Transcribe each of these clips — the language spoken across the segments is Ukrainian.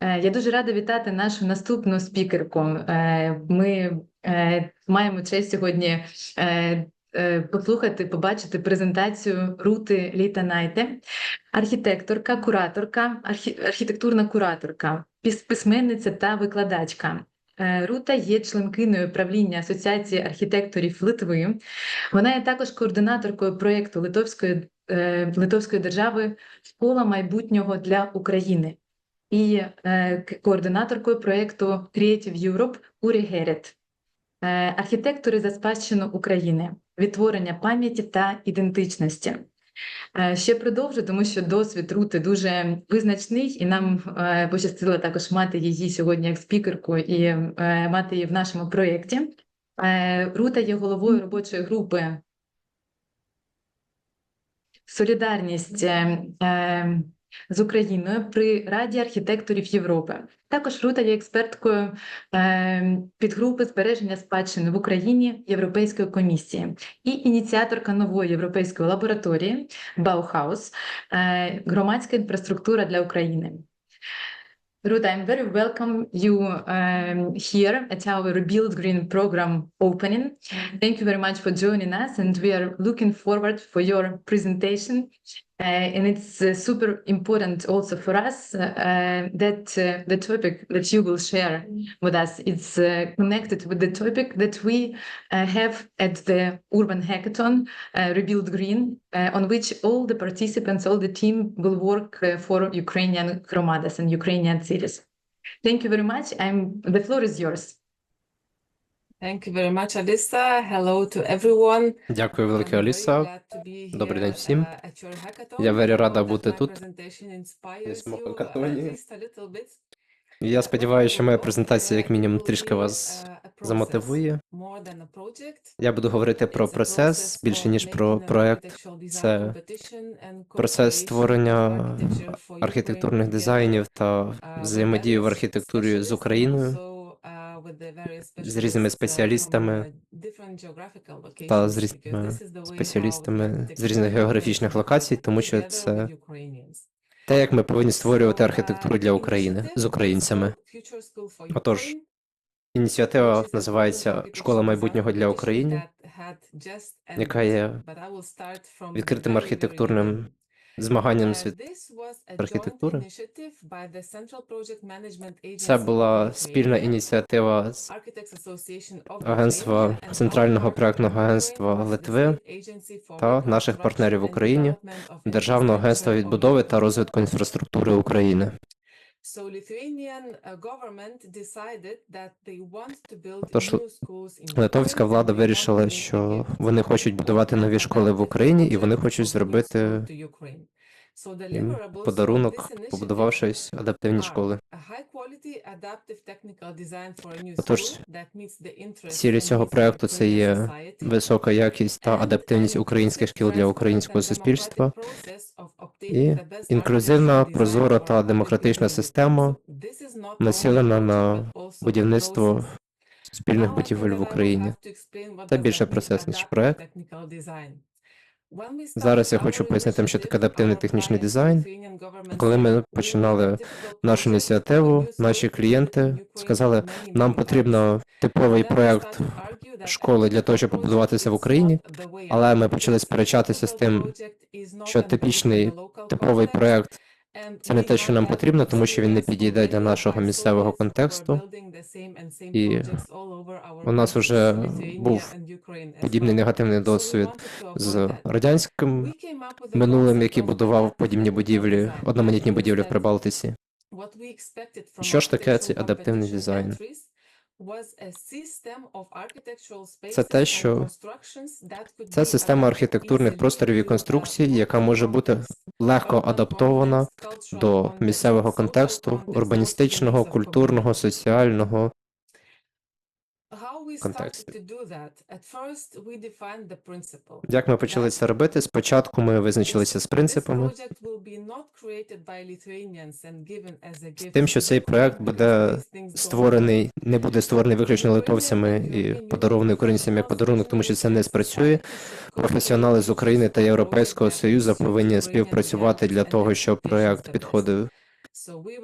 Е, Я дуже рада вітати нашу наступну спікерку. Е, Ми е, маємо честь сьогодні послухати, побачити презентацію Рути Літанайте, архітекторка, кураторка, архітектурна кураторка, письменниця та викладачка. Рута є членкиною правління Асоціації архітекторів Литви. Вона є також координаторкою проєкту Литовської, Литовської держави Школа майбутнього для України і е, координаторкою проєкту Creative Europe Урі Герет. Е, архітектори за спадщину України, відтворення пам'яті та ідентичності. Е, Ще продовжу, тому що досвід Рути дуже визначний, і нам пощастило також мати її сьогодні як спікерку і мати її в нашому проєкті. Рута є головою робочої групи Солідарність з Україною при Раді архітекторів Європи. Також Рута є експерткою е, підгрупи збереження спадщини в Україні Європейської комісії і ініціаторка нової європейської лабораторії Баухаус е, громадська інфраструктура для України. Ruta, I'm very welcome you um, here at our Rebuild Green program opening. Thank you very much for joining us, and we are looking forward for your presentation. Uh, and it's uh, super important also for us uh, uh that uh, the topic that you will share with us is uh, connected with the topic that we have at the Urban Hackathon, Rebuild Green, on which all the participants, all the team will work for Ukrainian Hromadas and Ukrainian cities. Thank you very much. I'm, the floor is yours. Thank you very much, Alisa. Hello to everyone. Дякую, велике Аліса. Добрий день всім. uh. Я very рада бути тут, uh, Я сподіваюся, що моя презентація, як мінімум, трішки вас uh, замотивує. Я буду говорити про процес більше ніж про проект. Це процес створення архітектурних дизайнів та uh, with взаємодію в архітектурі з Україною also, uh, with the various з різними uh, спеціалістами uh, та з різними спеціалістами з різних географічних локацій, тому що це те, як ми повинні створювати архітектуру uh, для України з українцями. Отож, Ініціатива називається Школа майбутнього для України, яка є відкритим архітектурним. Змаганням Uh, світ архітектури. Це була спільна ініціатива з Агентства Центрального проектного агентства Литви та наших партнерів в Україні, Державного агентства відбудови та розвитку інфраструктури України. So Lithuanian uh, government decided that they want to build schools in Литовська влада вирішила, що вони uh, хочуть будувати нові школи в Україні, і вони хочуть зробити подарунок, побудувавшись адаптивні школи. Отож, цілі цього проекту це є висока якість та адаптивність українських шкіл для українського суспільства і інклюзивна, прозора та демократична система, націлена на будівництво спільних будівель в Україні. Це більше процес, ніж проект. Зараз я хочу пояснити, що таке адаптивний технічний дизайн. Коли ми починали нашу ініціативу, наші клієнти сказали, нам потрібно типовий проект школи для того, щоб побудуватися в Україні, але ми почали сперечатися з тим, що типічний типовий проект це не те, що нам потрібно, тому що він не підійде для нашого місцевого контексту. І у нас вже був подібний негативний досвід з радянським минулим, який будував подібні будівлі, одноманітні будівлі в Прибалтиці. Що ж таке цей адаптивний дизайн? Це те, що Це система архітектурних просторів і конструкцій, яка може бути легко адаптована до місцевого контексту, урбаністичного, культурного, соціального. Контексті. Як ми почали це робити? Спочатку ми визначилися з принципами, з тим, що цей проект буде створений, не буде створений виключно литовцями і подарований українцям як подарунок, тому що це не спрацює. Професіонали з України та Європейського Союзу повинні співпрацювати для того, щоб проект підходив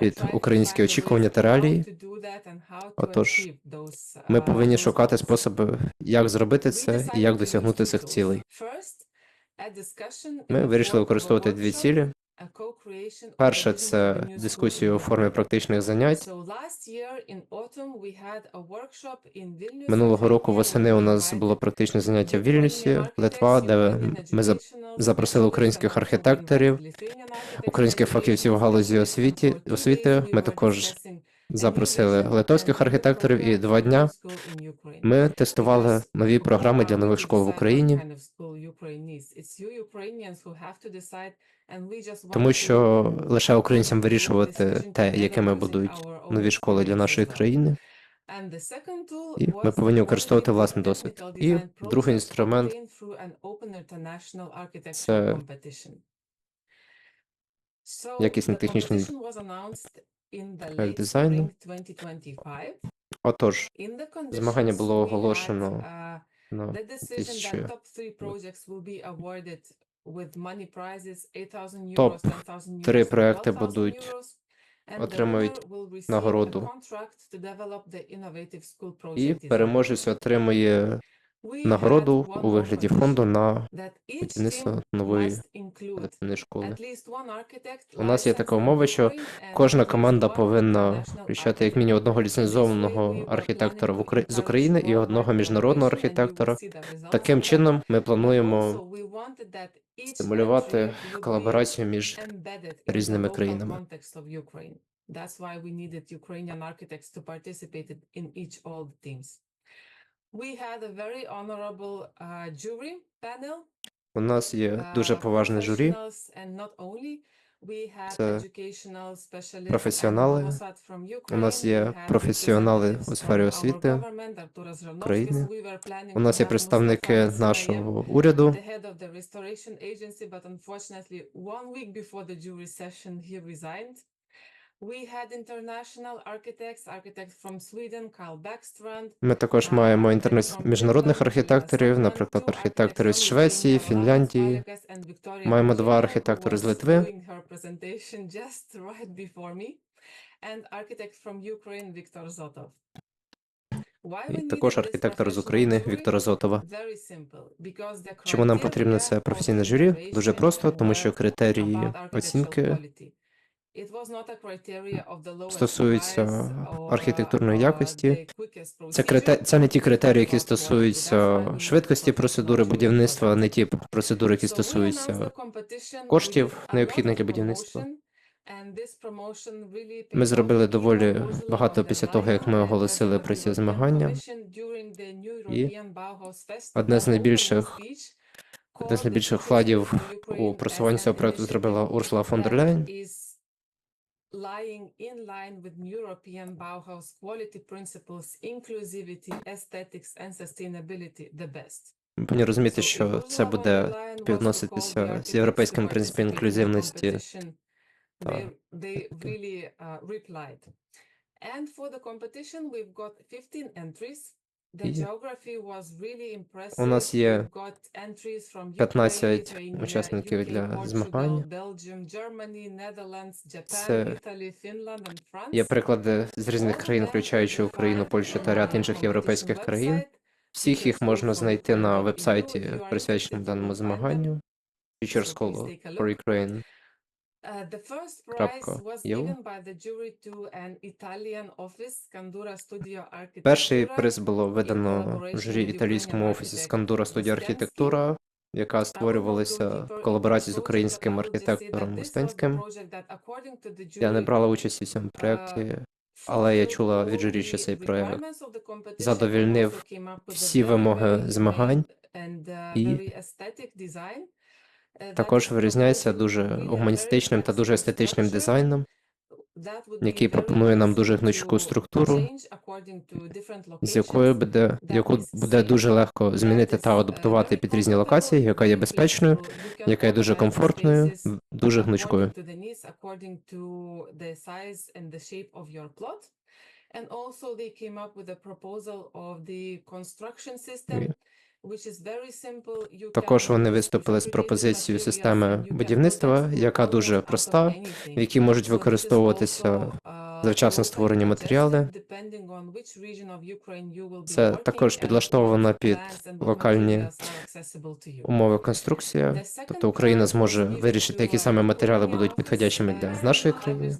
під українські очікування та реалії. Отож, ми повинні шукати способи, як зробити це і як досягнути цих цілей. Ми вирішили використовувати дві цілі. Перше це дискусію у формі практичних занять. Минулого року восени у нас було практичне заняття в Вільнюсі, Литва, де ми запросили українських архітекторів, українських фахівців в галузі освіті, освіти. Ми також запросили литовських архітекторів, і два дня ми тестували нові програми для нових школ в Україні, тому що лише українцям вирішувати те, якими будуть нові школи для нашої країни. І ми повинні використовувати власний досвід. І другий інструмент це якісний технічний проект дизайну. Отож, Змагання було оголошено на на 2000 топ три проекти будуть отримують нагороду. і переможець отримує нагороду у вигляді фонду на будівництво нової електронної школи. У нас є така умова, що кожна команда повинна включати як мінімум одного ліцензованого архітектора в Укра- з України і одного міжнародного архітектора. Таким чином, ми плануємо стимулювати колаборацію між різними країнами. That's why we needed Ukrainian architects to participate in each all the teams. We had a very honorable uh, jury panel. У нас є uh, дуже поважне журі. Це професіонали. У нас є професіонали у сфері освіти. України. У нас є представники нашого уряду. Ми також маємо інтернес... міжнародних архітекторів, наприклад, архітекторів з Швеції, Фінляндії. Маємо два архітектори з Литви. І також архітектор з України Віктор Азотова. Чому нам потрібно це професійне журі? Дуже просто, тому що критерії оцінки стосуються архітектурної якості. це крите... це не ті критерії, які стосуються швидкості процедури будівництва, не ті процедури, які стосуються коштів, необхідних для будівництва. Ми зробили доволі багато після того, як ми оголосили про ці змагання. І одне з найбільших Одне з найбільших вкладів у просування цього проекту зробила Урсула фон дер Ляйн. lying in line with European Bauhaus quality principles, inclusivity, aesthetics and sustainability the best. Ми повинні розуміти, що це буде співноситися з європейськими принципами інклюзивності та They, they таке. really uh, replied. And for the competition, we've got 15 entries. І у нас є We've got entries from 15 учасників для змагань. Це. Є приклади з різних країн, включаючи Україну, Польщу та ряд інших європейських країн. Всіх їх можна знайти на вебсайті, присвяченому даному змаганню. Future School for Ukraine. Перший приз було видано журі італійському офісі Скандура студія архітектура, яка створювалася в колаборації з українським архітектором Остенським. Я не брала участі в цьому проєкті, але я чула від журі, що цей проєкт задовільнив всі вимоги змагань і також вирізняється дуже гуманістичним та дуже естетичним дизайном, який пропонує нам дуже гнучку структуру, з якою буде, яку буде дуже легко змінити та адаптувати під різні локації, яка є безпечною, яка є дуже комфортною, дуже гнучкою. Також вони виступили з пропозицією системи будівництва, яка дуже проста, в якій можуть використовуватися завчасно створені матеріали. Це також підлаштовано під локальні умови конструкція. Тобто Україна зможе вирішити, які саме матеріали будуть підходящими для нашої країни.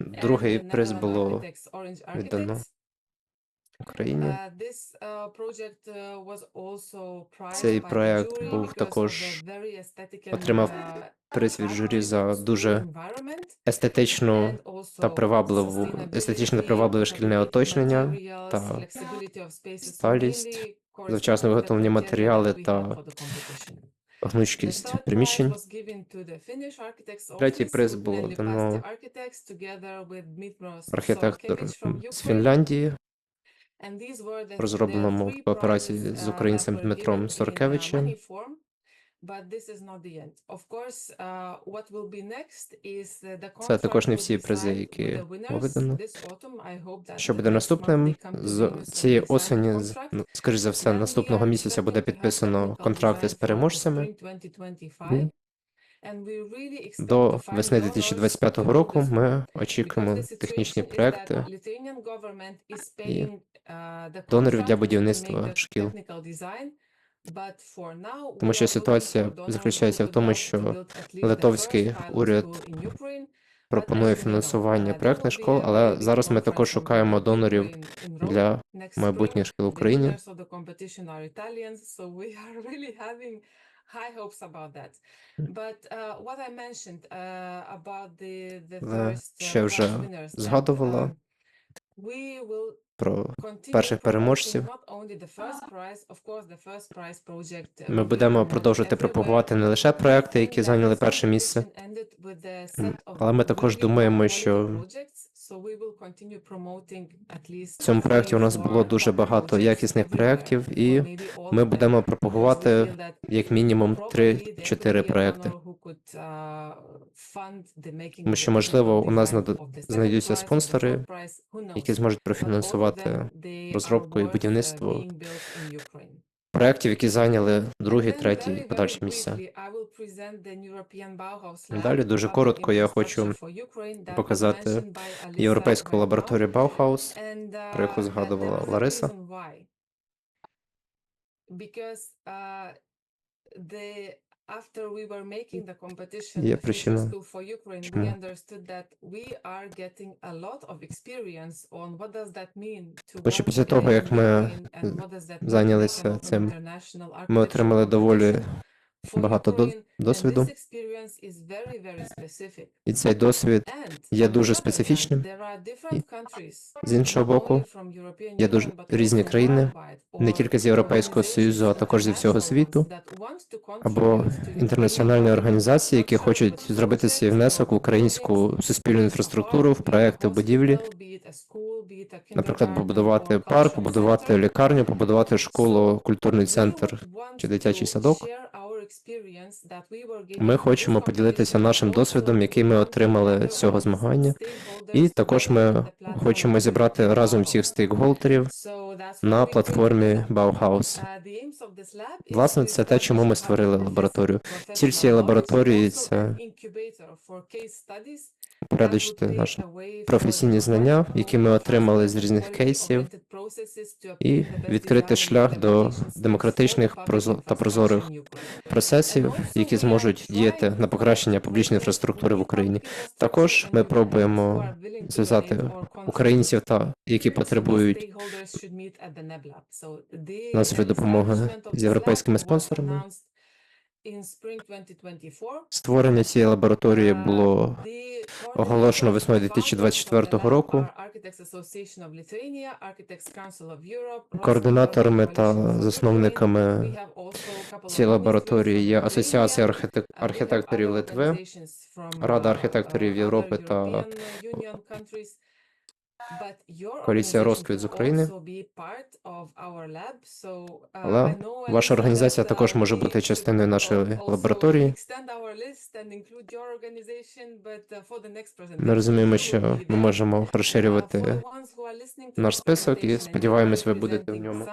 Другий приз було віддано Україні. Цей проект був також отримав приз від журі за дуже Естетичну та привабливу естетично привабливе шкільне оточення та сталість, завчасно виготовлені матеріали та гнучкість приміщень. Третій приз було дано Архітектор з Фінляндії, розробленому в кооперації з з українцем Дмитром Соркевичем. Соркевичем. Це також не всі призи, які видано. Що буде наступним? З цієї осені, ну, скоріш за все, наступного місяця буде підписано контракти з переможцями. До весни 2025 року ми очікуємо технічні проекти і і донорів для будівництва шкіл. Тому що ситуація заключається в тому, що литовський уряд пропонує фінансування проектних школ, але зараз ми також шукаємо донорів для майбутніх шкіл в Україні. Але ще вже згадувала Про перших переможців. ми будемо продовжувати пропагувати не лише проекти, які зайняли перше місце, але ми також думаємо, що в цьому проєкті у нас було дуже багато якісних проєктів, і ми будемо пропагувати як мінімум 3-4 проекти. Тому що, можливо, у нас знайду- знайдуться спонсори, які зможуть профінансувати розробку і будівництво проєктів, які зайняли друге, третє і подальші місця. Далі дуже коротко я хочу показати європейську лабораторію Баухаус, про яку згадувала Лариса. Є причина, чому. Тому після того, як ми зайнялися цим, ми отримали доволі багато до- досвіду. І цей досвід є дуже специфічним. І, з іншого боку, є дуже різні країни, не тільки з Європейського Союзу, а також зі всього світу, або інтернаціональні організації, які хочуть зробити свій внесок в українську суспільну інфраструктуру, в проекти в будівлі, наприклад, побудувати парк, побудувати лікарню, побудувати школу, культурний центр чи дитячий садок. Ми хочемо поділитися нашим досвідом, який ми отримали з цього змагання, і також ми хочемо зібрати разом всіх стейкхолдерів на платформі Bauhaus. Власне, це те, чому ми створили лабораторію. Ціль цієї лабораторії це упорядочити наші професійні знання, які ми отримали з різних кейсів, і відкрити шлях до демократичних та прозорих процесів, які зможуть діяти на покращення публічної інфраструктури в Україні. Також ми пробуємо зв'язати українців, та які потребують фінансової допомоги з європейськими спонсорами. Створення цієї лабораторії було оголошено весною 2024 року. координаторами та засновниками цієї лабораторії. Є Асоціація архітек- архітекторів Литви, Рада архітекторів Європи та Коаліція розквіт з України. Але ваша організація також може бути частиною нашої лабораторії. Ми розуміємо, що ми можемо розширювати наш список і сподіваємось, ви будете в ньому.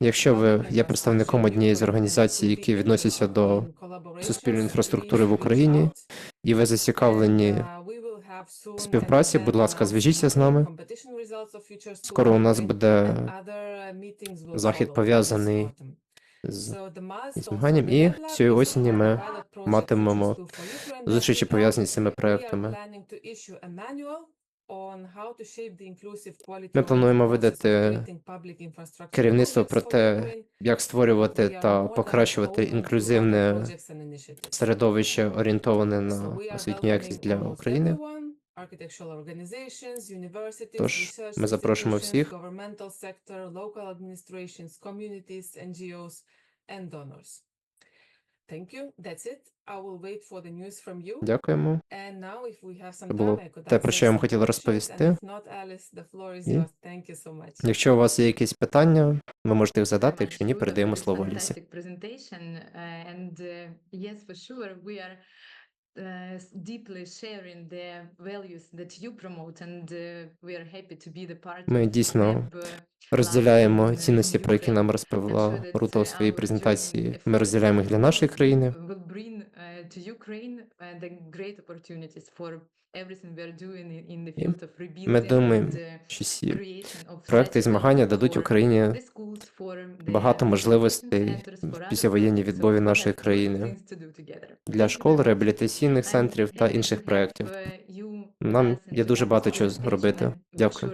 Якщо ви є представником однієї з організацій, які відносяться до суспільної інфраструктури в Україні, і ви зацікавлені в співпраці, будь ласка, зв'яжіться з нами. Скоро у нас буде захід пов'язаний з змаганням, і цієї осені ми матимемо зустрічі пов'язані з цими проектами. Ми плануємо видати керівництво про те, як створювати та покращувати інклюзивне середовище, орієнтоване на освітню якість для України. Тож ми запрошуємо всіх. Дякуємо. Це було те, про що я вам хотіла розповісти. І Якщо у вас є якісь питання, ви можете їх задати. Якщо ні, передаємо слово Лісі. Uh, uh, uh, deeply sharing the values that you promote, and uh, we are happy to be the part Ми of дійсно uh, розділяємо цінності, про які нам розповіла Рута у своїй презентації. Ми розділяємо їх для нашої країни. will bring uh, to Ukraine uh, the great opportunities for everything we are doing in, in the І field of rebuilding Ми думаємо, uh, що of проекти і змагання дадуть Україні багато можливостей centers, for в other післявоєнній projects. відбудові So we нашої країни для школ, реабілітаційних I'm центрів та інших проєктів. Нам є дуже багато чого робити. Дякую.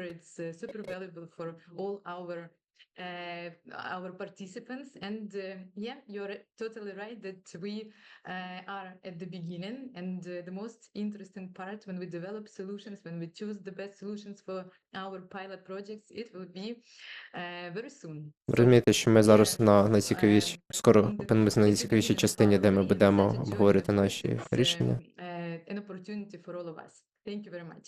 Uh, our uh, participants and uh, yeah you're totally right that we uh, are at the beginning and uh, the most interesting part when we develop solutions when we choose the best solutions for our pilot projects it will be uh, very soon Розумієте, що ми зараз на найцікавішій, скоро опинимося на найцікавішій частині, де ми будемо обговорювати наші рішення. uh, an opportunity for all of us thank you very much